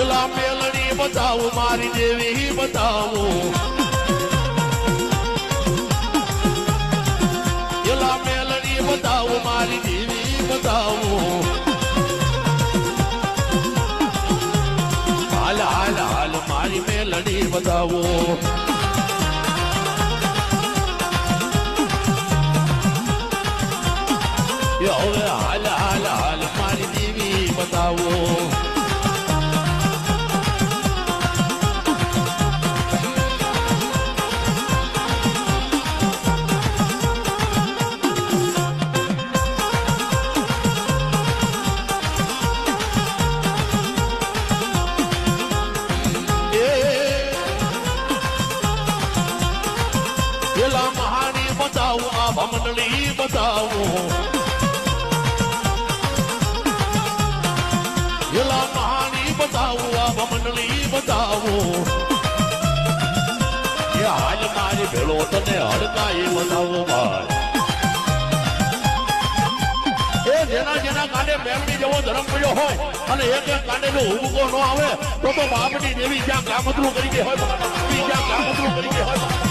એલા મેલડી બતાવું, મારી દેવી બતાવું. એલા મેલડી બતાવું, મારી દેવી બતાવું. હાલ હાલ મારી મેલડી બતાવો. હવે હાલ પેલા મહાની બતાવો આ ભમંડળી બતાવો પેલા મહાની બતાવો આ ભમંડળી બતાવો એ હાલ મારી ભેળો તને હડકાઈ બતાવો એ જેના જેના કાંડે મેમની જેવો ધર્મ કર્યો હોય અને એક એક કાંડે જો ઊભો ન આવે, તો તો બાપની દેવી જ્યાં કામતરું કરી ગઈ હોય જ્યાં કામતરું કરી ગઈ હોય.